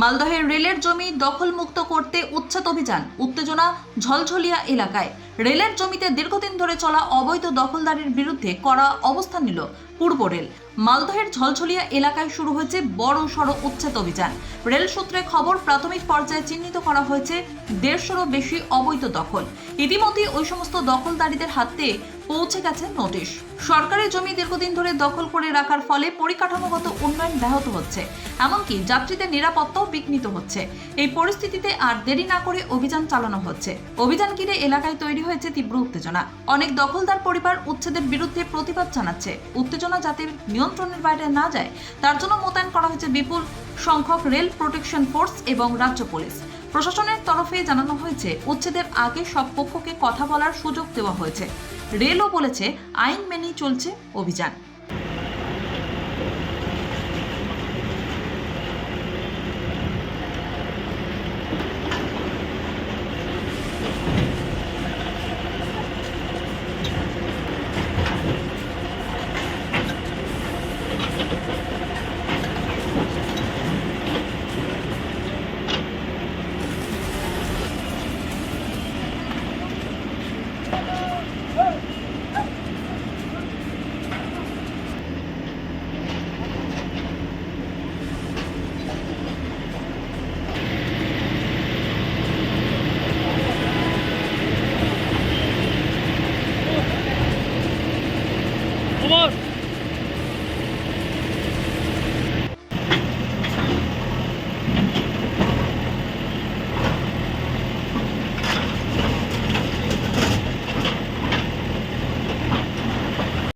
মালদহের রেলের জমি দখলমুক্ত করতে উচ্ছেদ অভিযান উত্তেজনা ঝলঝলিয়া এলাকায়। রেলের জমিতে দীর্ঘদিন ধরে চলা অবৈধ দখলদারির বিরুদ্ধে করা অবস্থান নিল পূর্ব রেল। মালদহের ঝলঝলিয়া এলাকায় শুরু হয়েছে বড় সড় উচ্ছেদ অভিযান। রেল সূত্রে খবর, প্রাথমিক পর্যায়ে চিহ্নিত করা হয়েছে দেড়শোরও বেশি অবৈধ দখল। ইতিমধ্যে ওই সমস্ত দখলদারীদের হাতে পৌঁছে গেছে নোটিশ। সরকারি জমি দীর্ঘদিন ধরে দখল করে রাখার ফলে পরিকাঠামোগত উন্নয়ন ব্যাহত হচ্ছে। এমনকি যাত্রীদের নিরাপত্তাও বিঘ্নিত হচ্ছে। এই পরিস্থিতিতে আর দেরি না করে অভিযান চালানো হচ্ছে। অভিযান ঘিরে এলাকায় তৈরি হয়েছে তীব্র উত্তেজনা। অনেক দখলদার পরিবার উচ্ছেদের বিরুদ্ধে প্রতিবাদ জানাচ্ছে। উত্তেজনা যাতে নিয়ন্ত্রণের বাইরে না যায়, তার জন্য মোতায়েন করা হয়েছে বিপুল সংখ্যক রেল প্রোটেকশন ফোর্স এবং রাজ্য পুলিশ। প্রশাসনের তরফে জানানো হয়েছে, উচ্ছেদের আগে সব পক্ষকে কথা বলার সুযোগ দেওয়া হয়েছে। রেলও বলেছে, আইন মেনেই চলছে অভিযান। Kumar!